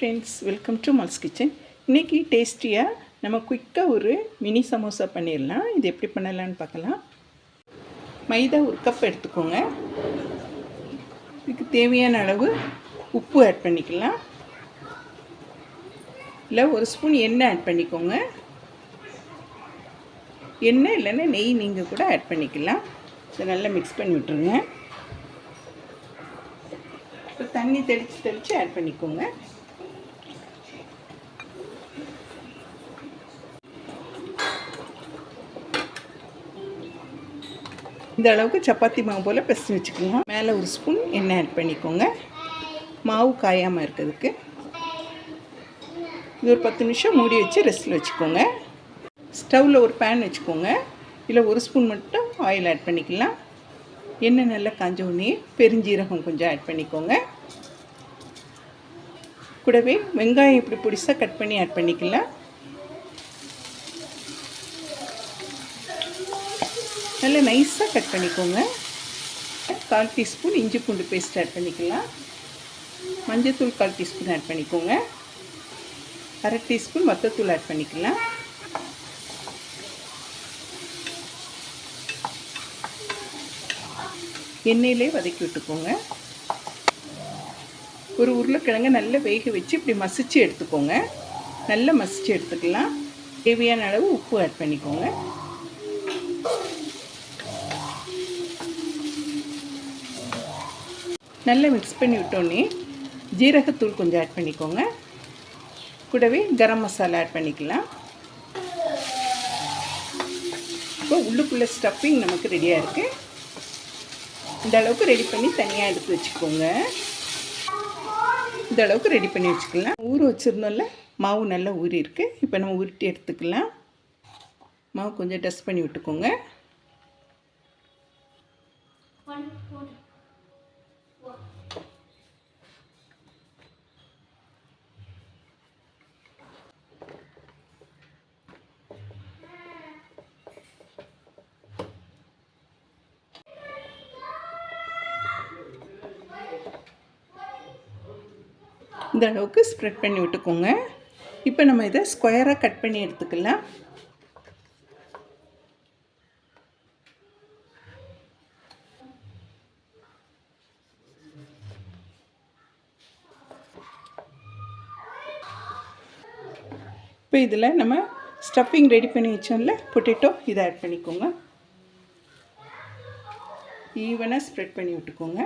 Friends welcome to மல்ஸ் kitchen இன்றைக்கி டேஸ்டியாக நம்ம குயிக்காக ஒரு மினி சமோசா பண்ணிடலாம் இது எப்படி பண்ணலான்னு பார்க்கலாம். மைதா ஒரு கப் எடுத்துக்கோங்க. இதுக்கு தேவையான அளவு உப்பு ஆட் பண்ணிக்கலாம். இல்லை ஒரு ஸ்பூன் எண்ணெய் ஆட் பண்ணிக்கோங்க. எண்ணெய் இல்லைன்னா நெய் நீங்கள் கூட ஆட் பண்ணிக்கலாம். இதை நல்லா மிக்ஸ் பண்ணி விட்டுருங்க. இப்போ தண்ணி தெளித்து தெளித்து ஆட் பண்ணிக்கோங்க. இந்த அளவுக்கு சப்பாத்தி மாவு போல் பிசைஞ்சு வச்சுக்கோங்க. மேலே ஒரு ஸ்பூன் எண்ணெய் ஆட் பண்ணிக்கோங்க. மாவு காயாமல் இருக்கிறதுக்கு. இது ஒரு பத்து நிமிஷம் மூடி வச்சு ரெஸ்ட்டில் வச்சுக்கோங்க. ஸ்டவ்வில் ஒரு பேன் வச்சுக்கோங்க. இல்லை ஒரு ஸ்பூன் மட்டும் ஆயில் ஆட் பண்ணிக்கலாம். எண்ணெய் நல்லா காஞ்ச உடனே பெருஞ்சீரகம் கொஞ்சம் ஆட் பண்ணிக்கோங்க. கூடவே வெங்காயம் இப்படி பிடிச்சா கட் பண்ணி ஆட் பண்ணிக்கலாம். நல்லா நைஸாக கட் பண்ணிக்கோங்க. கால் டீஸ்பூன் இஞ்சி பூண்டு பேஸ்ட் ஆட் பண்ணிக்கலாம். மஞ்சத்தூள் கால் டீஸ்பூன் ஆட் பண்ணிக்கோங்க. அரை டீஸ்பூன் மத்தத்தூள் ஆட் பண்ணிக்கலாம். எண்ணெயிலே வதக்கி விட்டுக்கோங்க. ஒரு உருளைக்கிழங்கு நல்லா வேக வச்சு இப்படி மசிச்சு எடுத்துக்கோங்க. நல்லா மசிச்சு எடுத்துக்கலாம். தேவையான அளவு உப்பு ஆட் பண்ணிக்கோங்க. நல்லா மிக்ஸ் பண்ணி விட்டோன்னே ஜீரகத்தூள் கொஞ்சம் ஆட் பண்ணிக்கோங்க. கூடவே கரம் மசாலா ஆட் பண்ணிக்கலாம். இப்போ உள்ளுக்குள்ளே ஸ்டஃப்பிங் நமக்கு ரெடியாக இருக்குது இந்த அளவுக்கு ரெடி பண்ணி தனியாக எடுத்து வச்சுக்கோங்க. இந்த அளவுக்கு ரெடி பண்ணி வச்சுக்கலாம். ஊற வச்சுருந்தோம்ல மாவு நல்லா ஊறி இருக்குது இப்போ நம்ம உருட்டி எடுத்துக்கலாம். மாவு கொஞ்சம் டஸ்ட் பண்ணி விட்டுக்கோங்க. இந்த அளவுக்கு ஸ்ப்ரெட் பண்ணி விட்டுக்கோங்க. இப்போ நம்ம இதை ஸ்கொயராக கட் பண்ணி எடுத்துக்கலாம். இப்போ இதில் நம்ம ஸ்டஃபிங் ரெடி பண்ணி வச்சோம்ல பொட்டேட்டோ இதை ஆட் பண்ணிக்கோங்க. ஈவனாக ஸ்ப்ரெட் பண்ணி விட்டுக்கோங்க.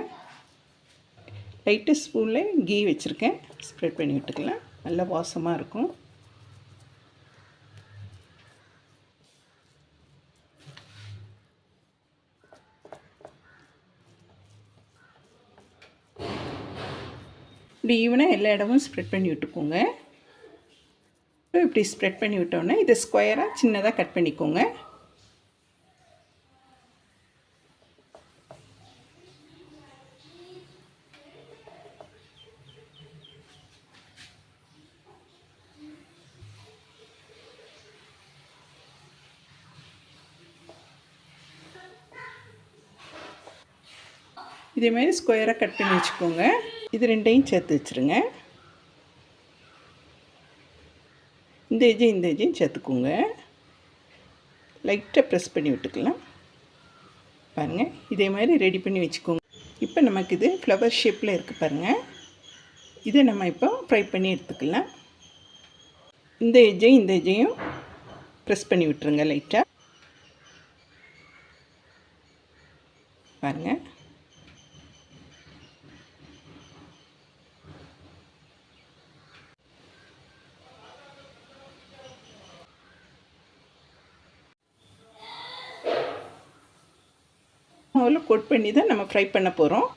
லைட்டு ஸ்பூனில் கீ வச்சுருக்கேன். ஸ்ப்ரெட் பண்ணி விட்டுக்கலாம். நல்லா வாசமாக இருக்கும். இப்படி ஈவனாக எல்லா இடமும் ஸ்ப்ரெட் பண்ணி விட்டுக்கோங்க. இப்படி ஸ்ப்ரெட் பண்ணி விட்டோன்னே இதை ஸ்கொயராக சின்னதாக கட் பண்ணிக்கோங்க. இதேமாரி ஸ்கொயராக கட் பண்ணி வச்சுக்கோங்க. இது ரெண்டையும் சேர்த்து வச்சுருங்க. இந்த எஜ்ஜையும் இந்த எஜ்ஜையும் சேர்த்துக்கோங்க. லைட்டாக ப்ரெஸ் பண்ணி விட்டுக்கலாம். பாருங்கள் இதே மாதிரி ரெடி பண்ணி வச்சுக்கோங்க. இப்போ நமக்கு இது ஃப்ளவர் ஷேப்பில் இருக்குது பாருங்கள் இதை நம்ம இப்போ ஃப்ரை பண்ணி எடுத்துக்கலாம். இந்த எஜ்ஜையும் இந்த எஜ்ஜையும் ப்ரெஸ் பண்ணி விட்டுருங்க லைட்டாக பாருங்கள் முதல்ல கோட் பண்ணி தான் நம்ம ஃப்ரை பண்ண போகிறோம்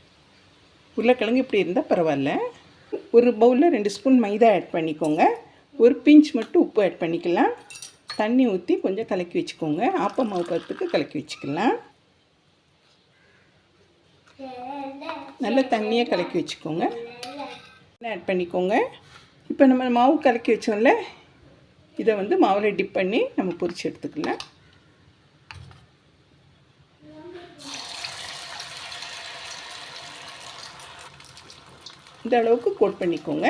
உருளைக்கிழங்கு இப்படி இருந்தால் பரவாயில்ல. ஒரு பவுலில் ரெண்டு ஸ்பூன் மைதா ஆட் பண்ணிக்கோங்க. ஒரு பிஞ்ச் மட்டும் உப்பு ஆட் பண்ணிக்கலாம். தண்ணி ஊற்றி கொஞ்சம் கலக்கி வச்சுக்கோங்க. ஆப்ப மாவு பருப்புக்கு கலக்கி வச்சுக்கலாம். நல்ல தண்ணியாக கலக்கி வச்சுக்கோங்க. ஆட் பண்ணிக்கோங்க. இப்போ நம்ம மாவு கலக்கி வச்சோம்ல இதை வந்து மாவில் டிப் பண்ணி நம்ம பொரிச்சு எடுத்துக்கலாம். இந்த அளவுக்கு கோட் பண்ணிக்கோங்க.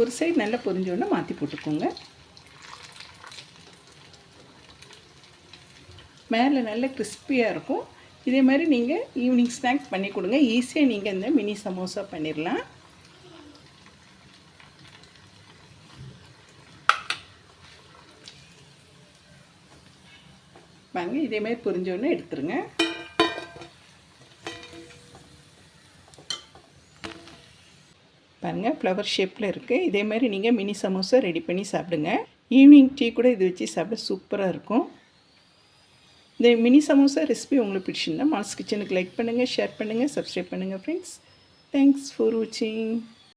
ஒரு சைடு நல்லா பொரிஞ்சோடனே மாற்றி போட்டுக்கோங்க. மேலே நல்ல கிறிஸ்பியாக இருக்கும். இதே மாதிரி நீங்கள் ஈவினிங் ஸ்நாக்ஸ் பண்ணி கொடுங்க. ஈஸியாக நீங்கள் இந்த மினி சமோசா பண்ணிடலாம் வாங்க இதே மாதிரி பொரிஞ்சோடனே எடுத்துருங்க. பாருங்கள் ஃப்ளவர் ஷேப்பில் இருக்குது இதே மாதிரி நீங்கள் மினி சமோசா ரெடி பண்ணி சாப்பிடுங்க. ஈவினிங் டீ கூட இது வச்சு சாப்பிட சூப்பராக இருக்கும். இந்த மினி சமோசா ரெசிபி உங்களுக்கு பிடிச்சிருந்தா மாஸ் கிச்சனுக்கு லைக் பண்ணுங்கள் ஷேர் பண்ணுங்கள் சப்ஸ்கிரைப் பண்ணுங்கள் ஃப்ரெண்ட்ஸ் தேங்க்ஸ் ஃபார் வாட்சிங்